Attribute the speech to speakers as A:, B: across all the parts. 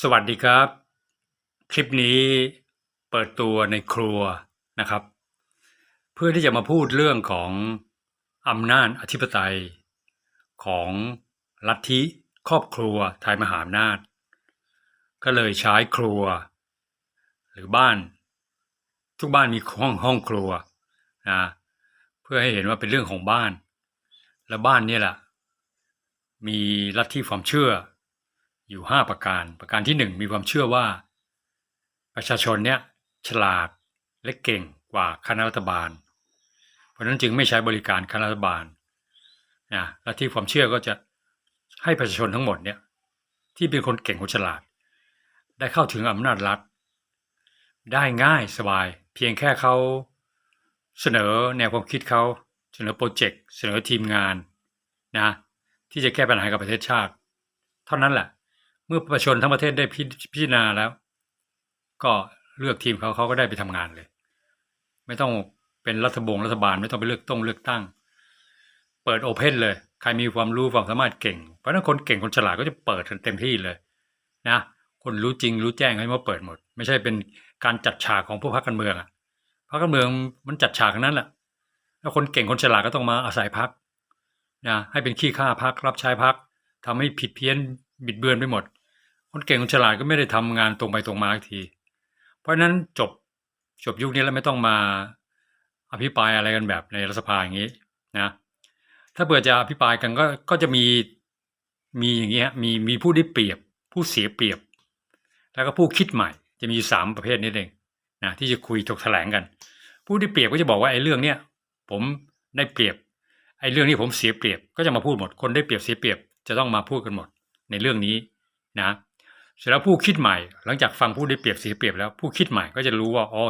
A: สวัสดีครับ คลิปนี้เปิดตัวในครัวนะครับ เพื่อที่จะมาพูดเรื่องของอำนาจอธิปไตย ของลัทธิครอบครัวไทยมหาอำนาจ ก็เลยใช้ครัว หรือบ้าน ทุกบ้านมีห้องห้องครัวนะเพื่อให้เห็นว่าเป็นเรื่องของบ้าน และบ้านนี่แหละมีลัทธิความเชื่อ อยู่ห้าประการ ประการที่หนึ่งมีความเชื่อว่า ประชาชนเนี่ยฉลาดและเก่งกว่าคณะรัฐบาล เพราะฉะนั้นจึงไม่ใช้บริการคณะรัฐบาลนะและที่ความเชื่อก็จะให้ประชาชนทั้งหมดเนี่ยที่เป็นคนเก่งคนฉลาด ได้เข้าถึงอำนาจรัฐ ได้ง่ายสบาย เพียงแค่เขาเสนอแนวความคิดเขาเสนอโปรเจกต์เสนอทีมงานนะที่จะแก้ปัญหากับประเทศชาติ เท่านั้นแหละ เมื่อประชาชนทั้งประเทศได้พิพจารณาแล้ว ก็เลือกทีมเขาเขาก็ได้ไปทำงานเลย ไม่ต้องเป็นรัฐบงรัฐบาลไม่ต้องไปเลือกต้องเลือกตั้ง เปิดโอเพนเลย ใครมีความรู้ความสามารถเก่ง เพราะนั้นคนเก่งคนฉลาดก็จะเปิดเต็มที่เลยนะคนรู้จริงรู้แจ้งให้มาเปิดหมด ไม่ใช่เป็นการจัดฉากของพวกพรรคการเมืองอะพรรคการเมืองมันจัดฉากนั้นแหละแล้วคนเก่งคนฉลาดก็ต้องมาอาศัยพรรคนะให้เป็นขี้ข้าพรรครับใช้พรรคทำให้ผิดเพี้ยนบิดเบือนไปหมด คนเก่งคนฉลาดก็ไม่ได้ทำงานตรงไปตรงมาที เพราะฉะนั้นจบจบยุคนี้แล้วไม่ต้องมาอภิปรายอะไรกันแบบในรัฐสภาอย่างนี้นะถ้าเผื่อจะอภิปรายกันก็ก็จะมีมีอย่างนี้ฮะมีมีผู้ได้เปรียบ ผู้เสียเปรียบ แล้วก็ผู้คิดใหม่ จะมีอยู่สามประเภทนี้เองนะที่จะคุยถกแถลงกัน ผู้ได้เปรียบก็จะบอกว่าไอ้เรื่องเนี้ยผมได้เปรียบไอ้เรื่องนี้ผมเสียเปรียบก็จะมาพูดหมดคนได้เปรียบเสียเปรียบจะต้องมาพูดกันหมดในเรื่องนี้นะ เสร็จแล้วผู้คิดใหม่ หลังจากฟังผู้ได้เปรียบเสียเปรียบแล้วผู้คิดใหม่ก็จะรู้ว่าอ๋อ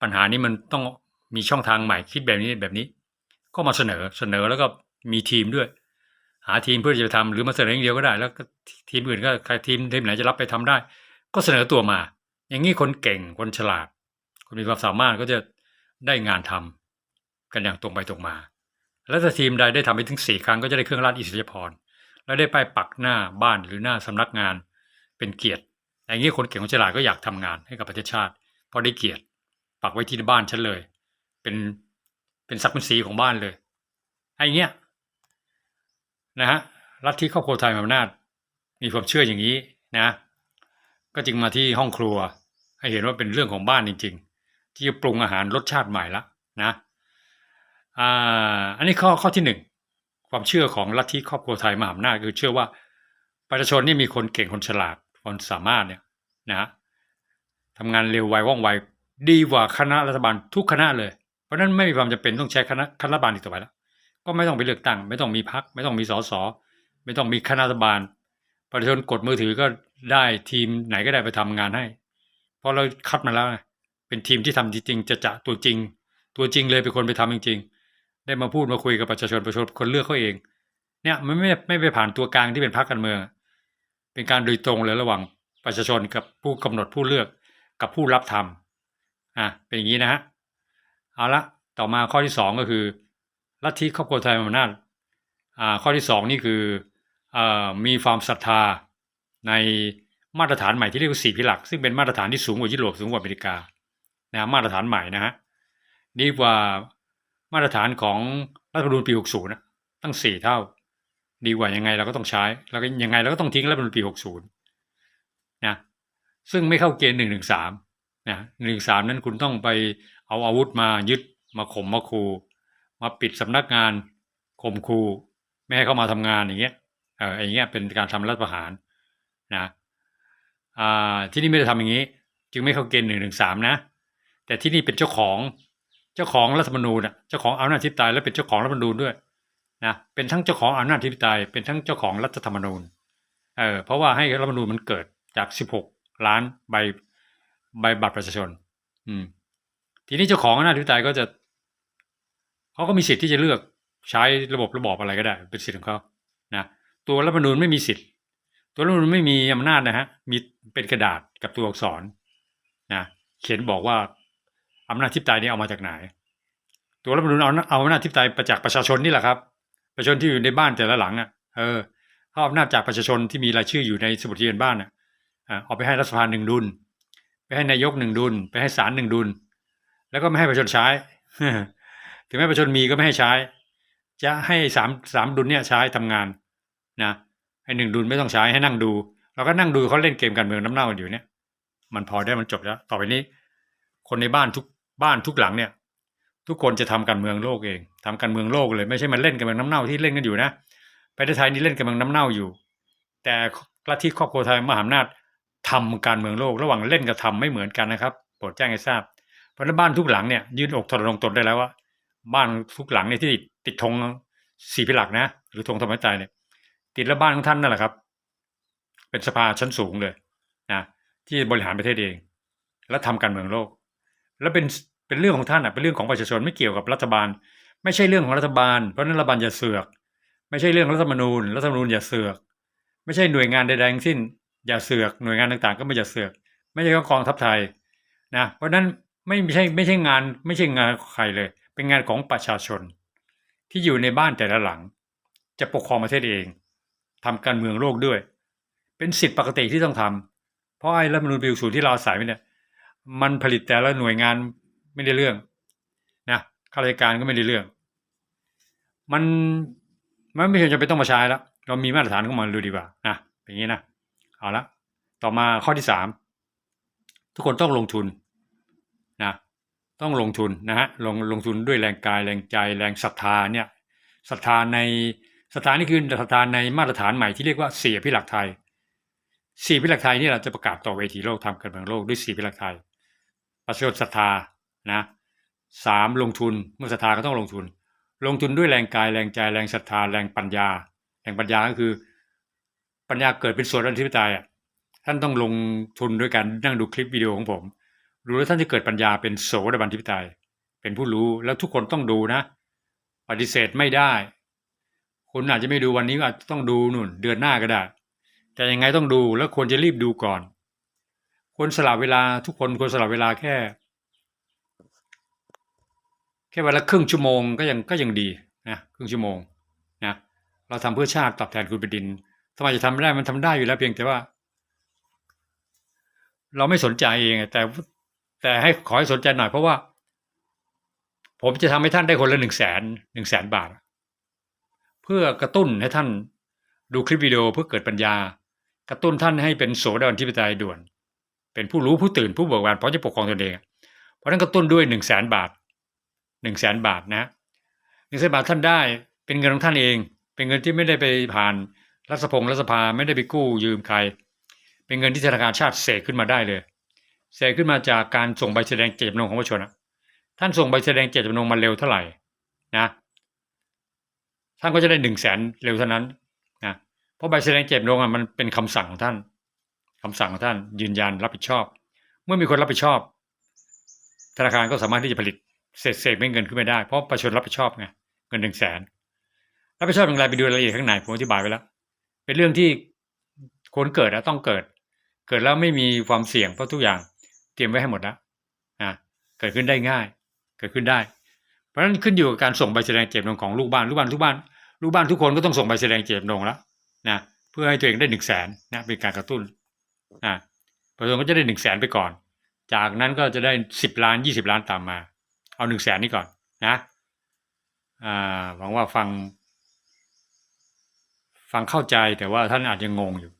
A: ปัญหานี้มันต้องมีช่องทางใหม่คิดแบบนี้แบบนี้ ก็มาเสนอเสนอแล้วก็มีทีมด้วย หาทีมเพื่อจะไปทำหรือมาเสนออย่างเดียวก็ได้ แล้วก็ทีมอื่นก็ใครทีมทีมไหนจะรับไปทำได้ ก็เสนอตัวมา อย่างนี้คนเก่งคนฉลาด คนมีความสามารถก็จะได้งานทำกันอย่างตรงไปตรงมา แล้วถ้าทีมใดได้ทำไปถึงสี่ครั้งก็จะได้เครื่องราชอิสริยาภรณ์แล้วได้ไปปักหน้าบ้านหรือหน้าสำนักงาน เป็นเกียรติอย่างนี้คนเก่งคนฉลาดก็อยากทำงานให้กับประเทศชาติเพราะได้เกียรติปักไว้ที่บ้านฉันเลย เป็นเป็นศักดิ์เป็นสีของบ้านเลยไอ้เงี้ยนะฮะรัฐที่ครอบครัวไทยมีอำนาจ มีความเชื่ออย่างนี้นะ ก็จึงมาที่ห้องครัว ให้เห็นว่าเป็นเรื่องของบ้านจริง ๆ ที่จะปรุงอาหารรสชาติใหม่ละนะอ่าอันนี้ข้อข้อที่หนึ่งความเชื่อของลัทธิครอบครัวไทยมหาอำนาจคือเชื่อว่าประชาชนนี่มีคนเก่งคนฉลาด คนสามารถเนี่ยนะฮะทำงานเร็วไวว่องไวดีกว่าคณะรัฐบาลทุกคณะเลย เพราะนั้นไม่มีความจำเป็นต้องใช้คณะคณะรัฐบาลอีกต่อไปแล้ว ก็ไม่ต้องไปเลือกตั้ง ไม่ต้องมีพัก ไม่ต้องมีสสไม่ต้องมีคณะรัฐบาล ประชาชนกดมือถือก็ได้ทีมไหนก็ได้ไปทำงานให้ เพราะเราคัดมาแล้วเป็นทีมที่ทำจริงจะจะตัวจริง ตัวจริงเลยเป็นคนไปทำจริง ๆ ได้มาพูดมาคุยกับประชาชนประชาชนคนเลือกเขาเอง เนี่ยมันไม่ไม่ไปผ่านตัวกลางที่เป็นพรรคการเมือง เป็นการโดยตรงเลยระหว่างประชาชนกับผู้กำหนดผู้เลือกกับผู้รับทำอะเป็นอย่างนี้นะฮะเอาละต่อมาข้อที่สองก็คือลัทธิครอบครัวไทยมหาอำนาจอ่าข้อที่สองนี่คืออ่ามีความศรัทธาในมาตรฐานใหม่ที่เรียกว่าสี่พิหลัก ซึ่งเป็นมาตรฐานที่สูงกว่ายุโรปสูงกว่าอเมริกานะมาตรฐานใหม่นะฮะดีกว่ามาตรฐานของรัฐธรรมนูญปี 60นะตั้งสี่เท่า ดีกว่ายังไงเราก็ต้องใช้ แล้วก็ยังไงเราก็ต้องทิ้งรัฐธรรมนูญปี60นย์นะซึ่งไม่เข้าเกณฑ์หนึ่งหนึ่งสามนะหนึ่งสามนั้นคุณต้องไปเอาอาวุธมายึดมาข่มมาคูมาปิดสำนักงานข่มคูไม่ให้เข้ามาทำงานอย่างเงี้ยเอออย่างเงี้ยเป็นการทำรัฐประหารนะอ่าที่นี่ไม่ได้ทำอย่างนี้ จึงไม่เข้าเกณฑ์หนึ่งหนึ่งสามนะ แต่ที่นี่เป็นเจ้าของเจ้าของรัฐธรรมนูญอะเจ้าของอำนาจทิปไตยและเป็นเจ้าของรัฐธรรมนูญด้วย นะเป็นทั้งเจ้าของอำนาจทิปไตยเป็นทั้งเจ้าของรัฐธรรมนูญเออเพราะว่าให้รัฐธรรมนูญมันเกิดจากสิบหกล้านใบใบบัตรประชาชน อืม ทีนี้เจ้าของอำนาจทิปไตยก็จะเขาก็มีสิทธิ์ที่จะเลือกใช้ระบบระบอบอะไรก็ได้ เป็นสิทธิ์ของเขานะตัวรัฐธรรมนูญไม่มีสิทธิ์ ตัวรัฐธรรมนูญไม่มีอำนาจนะฮะมีเป็นกระดาษกับตัวอักษรนะเขียนบอกว่าอำนาจทิปไตยนี้เอามาจากไหน ตัวรัฐธรรมนูญเอาเอาอำนาจทิปไตยมาจากประชาชนนี่แหละครับ ประชาชนที่อยู่ในบ้านแต่ละหลังอะเออเขาเอาอำนาจจากประชาชนที่มีรายชื่ออยู่ในสมุดทะเบียนบ้านอะเอาไปให้รัฐสภาหนึ่งดุล ไปให้นายกหนึ่งดุล ไปให้ศาลหนึ่งดุล แล้วก็ไม่ให้ประชาชนใช้ ถึงแม้ประชาชนมีก็ไม่ให้ใช้ จะให้สามสามดุลเนี่ยใช้ทำงานนะให้หนึ่งดุลไม่ต้องใช้ให้นั่งดูเราก็นั่งดูเขาเล่นเกมการเมืองน้ำเน่ากันอยู่เนี่ย มันพอได้มันจบแล้ว ต่อไปนี้ คนในบ้านทุกบ้านทุกหลังเนี่ย ทุกคนจะทำการเมืองโลกเอง ทำการเมืองโลกเลยไม่ใช่มาเล่นการเมืองน้ำเน่าที่เล่นกันอยู่นะประเทศไทยนี่เล่นการเมืองน้ำเน่าอยู่ แต่ลัทธิครอบครัวไทยมหาอำนาจทำการเมืองโลก ระหว่างเล่นกับทำไม่เหมือนกันนะครับโปรดแจ้งให้ทราบ เพราะบ้านทุกหลังเนี่ยยืนอกทรนงตนได้แล้วว่า บ้านทุกหลังเนี่ยที่ติดธงสี่พิหลักนะ หรือธงธรรมใจเนี่ย ติดแล้วบ้านของท่านนั่นแหละครับ เป็นสภาชั้นสูงเลยนะที่บริหารประเทศเอง และทำการเมืองโลก แล้วเป็นเป็นเรื่องของท่านอะเป็นเรื่องของประชาชนไม่เกี่ยวกับรัฐบาล ไม่ใช่เรื่องของรัฐบาล เพราะนั้นรัฐบาลอย่าเสือก ไม่ใช่เรื่องรัฐธรรมนูญรัฐธรรมนูญอย่าเสือก ไม่ใช่หน่วยงานใดๆทั้งสิ้น อย่าเสือกหน่วยงานต่างๆ ก็ไม่อย่าเสือก ไม่ใช่กองทัพไทยนะเพราะนั้นไม่ใช่ไม่ใช่งานไม่ใช่งานใครเลย เป็นงานของประชาชน ที่อยู่ในบ้านแต่ละหลัง จะปกครองประเทศเองทำการเมืองโลกด้วย เป็นสิทธิปกติที่ต้องทำเพราะไอ้รัฐธรรมนูญปี60ที่เราอาศัยเนี่ยมันผลิตแต่ละหน่วยงานไม่ได้เรื่องนะข้าราชการก็ไม่ได้เรื่อง มันมันไม่จำเป็นต้องมาใช้แล้วเรามีมาตรฐานของมันดูดีกว่านะอย่างนี้นะเอาละต่อมาข้อที่สามทุกคนต้องลงทุนนะต้องลงทุนนะฮะลงลงทุนด้วยแรงกายแรงใจแรงศรัทธาเนี่ยศรัทธาในศรัทธานี่คือศรัทธาในมาตรฐานใหม่ที่เรียกว่าสี่พิหลักไทยสี่พิหลักไทยนี่เราจะประกาศต่อเวทีโลกทำการเมืองโลกด้วยสี่พิหลักไทย ประชาชนศรัทธานะสามลงทุนเมื่อศรัทธาก็ต้องลงทุน ลงทุนด้วยแรงกายแรงใจแรงศรัทธาแรงปัญญา แรงปัญญาก็คือ ปัญญาเกิดเป็นส่วนอธิปไตยอะท่านต้องลงทุนด้วยการนั่งดูคลิปวิดีโอของผมรู้แล้วท่านจะเกิดปัญญาเป็นโสดาบันทิปไตย เป็นผู้รู้แล้วทุกคนต้องดูนะ ปฏิเสธไม่ได้ คุณอาจจะไม่ดูวันนี้อาจจะต้องดูนู่น เดือนหน้าก็ได้ แต่ยังไงต้องดูแล้วควรจะรีบดูก่อน ควรสละเวลาทุกคนควรสละเวลาแค่ แค่วันละครึ่งชั่วโมงก็ยังก็ยังดีนะครึ่งชั่วโมงนะเราทำเพื่อชาติตอบแทนคุณแผ่นดินทำไมจะทำไม่ได้มันทำได้อยู่แล้วเพียงแต่ว่า เราไม่สนใจเองแต่แต่ให้ขอให้สนใจหน่อยเพราะว่า ผมจะทำให้ท่านได้คนละหนึ่งแสนหนึ่งแสนบาท เพื่อกระตุ้นให้ท่านดูคลิปวิดีโอเพื่อเกิดปัญญา กระตุ้นท่านให้เป็นโสดาบันทิปไตยด่วน เป็นผู้รู้ผู้ตื่นผู้เบิกบานเพราะจะปกครองตนเองเพราะนั้นกระตุ้นด้วยหนึ่งแสนบาท หนึ่งแสนบาทนะหนึ่งแสนบาทท่านได้เป็นเงินของท่านเอง เป็นเงินที่ไม่ได้ไปผ่านรัฐสภงรัฐสภาไม่ได้ไปกู้ยืมใคร เป็นเงินที่ธนาคารชาติเสกขึ้นมาได้เลย เสกขึ้นมาจากการส่งใบแสดงเจตจำนงของประชาชนท่านส่งใบแสดงเจตจำนงมาเร็วเท่าไหร่นะท่านก็จะได้หนึ่งแสนเร็วเท่านั้นนะเพราะใบแสดงเจตจำนงมันเป็นคำสั่งของท่านคำสั่งของท่านยืนยันรับผิดชอบ เมื่อมีคนรับผิดชอบ ธนาคารก็สามารถที่จะผลิต เศษเศษเป็นเงินขึ้นไมาได้เพราะประชาชนรับผิดชอบไงเงินหนึ่งแสนรับผิดชอบอย่างไรไปดูรายละเอียดข้างในผมอธิบายไว้แล้ว เป็นเรื่องที่คนเกิดแล้วต้องเกิด เกิดแล้วไม่มีความเสี่ยงเพราะทุกอย่างเตรียมไว้ให้หมดแล้วนะเกิดขึ้นได้ง่าย เกิดขึ้นได้ เพราะฉะนั้นขึ้นอยู่กับการส่งใบแสดงเจตจำนงของลูกบ้านลูกบ้านทุกบ้านลูกบ้านทุกคนก็ต้องส่งใบแสดงเจตจำนงแล้วนะเพื่อให้ตัวเองได้หนึ่งแสนนะเป็นการกระตุ้นนะประชาชนก็จะได้หนึ่งแสนไปก่อน จากนั้นก็จะได้สิบล้านยี่สิบล้านตามมา เอาหนึ่งแสนนี้ก่อนนะหวังว่าฟัง ฟังเข้าใจแต่ว่าท่านอาจจะงงอยู่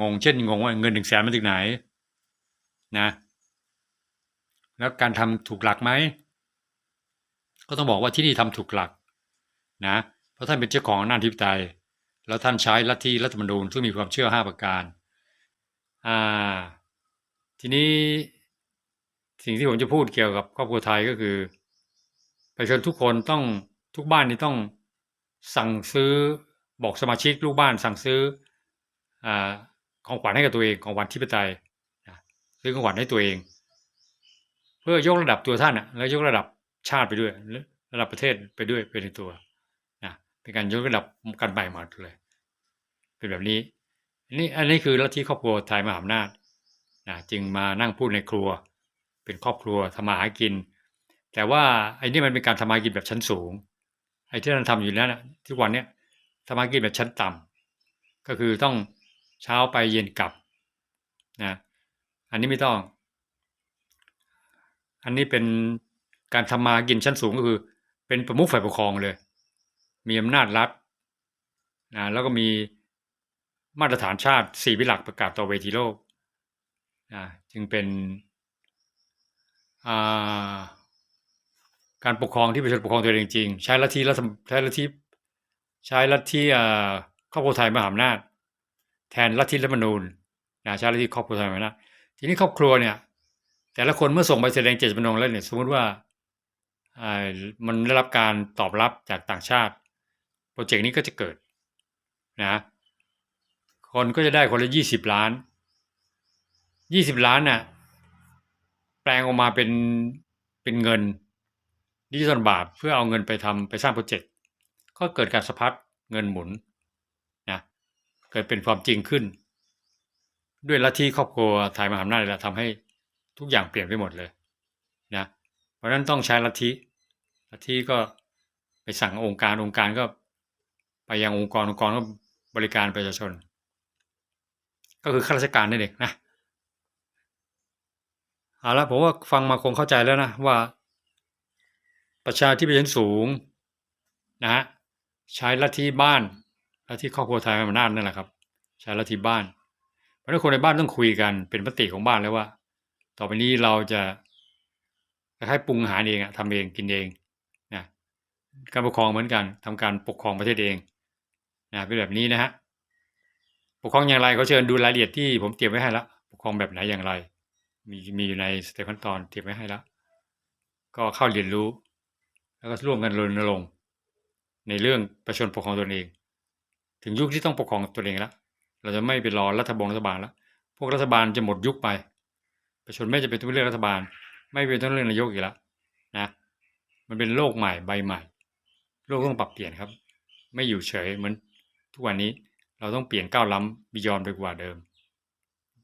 A: งงเช่นงงว่าเงินหนึ่งแสนมาจากไหนนะ แล้วการทำถูกหลักไหม ก็ต้องบอกว่าที่นี่ทำถูกหลักนะ เพราะท่านเป็นเจ้าของอำนาจทิปไตยแล้วท่านใช้ลัทธิรัฐธรรมนูญซึ่งมีความเชื่อห้าประการ อ่า ทีนี้ สิ่งที่ผมจะพูดเกี่ยวกับครอบครัวไทยก็คือประชาชนทุกคนต้องทุกบ้านนี่ต้องสั่งซื้อบอกสมาชิกลูกบ้านสั่งซื้ออของขวัญให้กับตัวเองของวันทิปไตยซื้อของขวัญให้ตัวเอง เพื่อยกระดับตัวท่านอะแล้วยกระดับชาติไปด้วย ระดับประเทศไปด้วยไปในตัวนะเป็นการยกระดับกันใหม่มาเลยเป็นแบบนี้นนี้อันนี้คือลัทธิครอบครัวไทยมหาอำนาจนะจึงมานั่งพูดในครัว เป็นครอบครัวทำมาหากิน แต่ว่าไอ้นี่มันเป็นการทำมาหากินแบบชั้นสูง ไอ้ที่เราทำอยู่นั้นทุกวันเนี้ยทำมาหากินแบบชั้นต่ำก็คือต้องเช้าไปเย็นกลับนะอันนี้ไม่ต้อง อันนี้เป็นการทำมากินชั้นสูงก็คือ เป็นประมุขฝ่ายปกครองเลย มีอำนาจรัฐนะแล้วก็มีมาตรฐานชาติสี่วิหลักประกาศต่อเวทีโลกนะจึงเป็น การปกครองที่ประชาชนปกครองตัวเองจริง ใช้ลัทธิรัฐใช้ลัทธิใช้ลัทธิอ่าครอบครัวไทยมหาอำนาจแทนลัทธิรัฐมนูญนะใช้ลัทธิครอบครัวไทยมหาอำนาจทีนี้ครอบครัวเนี่ย แต่ละคนเมื่อส่งใบแสดงเจตจำนงแล้วเนี่ยสมมติว่ามันได้รับการตอบรับจากต่างชาติโปรเจกต์นี้ก็จะเกิดนะคนก็จะได้คนละยี่สิบล้านยี่สิบล้านน่ะ แปลงออกมาเป็นเป็นเงินดิจิทัลบาทเพื่อเอาเงินไปทำไปสร้างโปรเจกต์ก็เกิดการสะพัดเงินหมุนนะเกิดเป็นความจริงขึ้น ด้วยลัทธิครอบครัวไทยมหาอำนาจนี่แหละทำให้ทุกอย่างเปลี่ยนไปหมดเลยนะเพราะฉะนั้นต้องใช้ลัทธิลัทธิก็ไปสั่งองค์การองค์การก็ไปยังองค์กรองค์กรก็บริการประชาชน ก็คือข้าราชการนั่นเองนะ เอาละผมว่าฟังมาคงเข้าใจแล้วนะว่า ประชาธิปไตยสูงนะฮะใช้ลัทธิบ้านลัทธิครอบครัวไทยมานานนั่นแหละครับ ใช้ลัทธิบ้าน เพราะนั้นคนในบ้านต้องคุยกันเป็นมติของบ้านแล้วว่า ต่อไปนี้เราจะคล้ายปรุงอาหารเองอะทำเองกินเองนะการปกครองเหมือนกันทำการปกครองประเทศเองนะเป็นแบบนี้นะฮะปกครองอย่างไรเขาเชิญดูรายละเอียดที่ผมเตรียมไว้ให้แล้วปกครองแบบไหนอย่างไร มีมีอยู่ในสเต็ปขั้นตอนเตรียมไว้ให้แล้ว ก็เข้าเรียนรู้ แล้วก็ร่วมกันรณรงค์ในเรื่องประชาชนปกครองตนเอง ถึงยุคที่ต้องปกครองตนเองแล้วเราจะไม่ไปรอรัฐบงรัฐบาลแล้วพวกรัฐบาลจะหมดยุคไป ประชาชนไม่จะเป็นต้องเลือกรัฐบาล ไม่เป็นต้องเลือกนายกอีกแล้วนะมันเป็นโลกใหม่ใบใหม่ โลกต้องปรับเปลี่ยนครับ ไม่อยู่เฉยเหมือนทุกวันนี้เราต้องเปลี่ยนก้าวล้ำบิยอนไปกว่าเดิม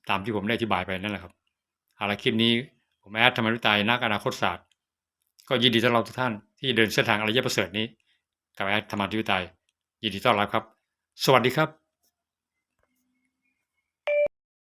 A: ตามที่ผมได้อธิบายไปนั่นแหละครับ เอาละคลิปนี้ ผมแอดธรรมวิตายนักอนาคตศาสตร์ ก็ยินดีต้อนรับทุกท่านที่เดินเส้นทางอริยประเสริฐนี้ กับแอดธรรมวิตายยินดีต้อนรับครับ สวัสดีครับ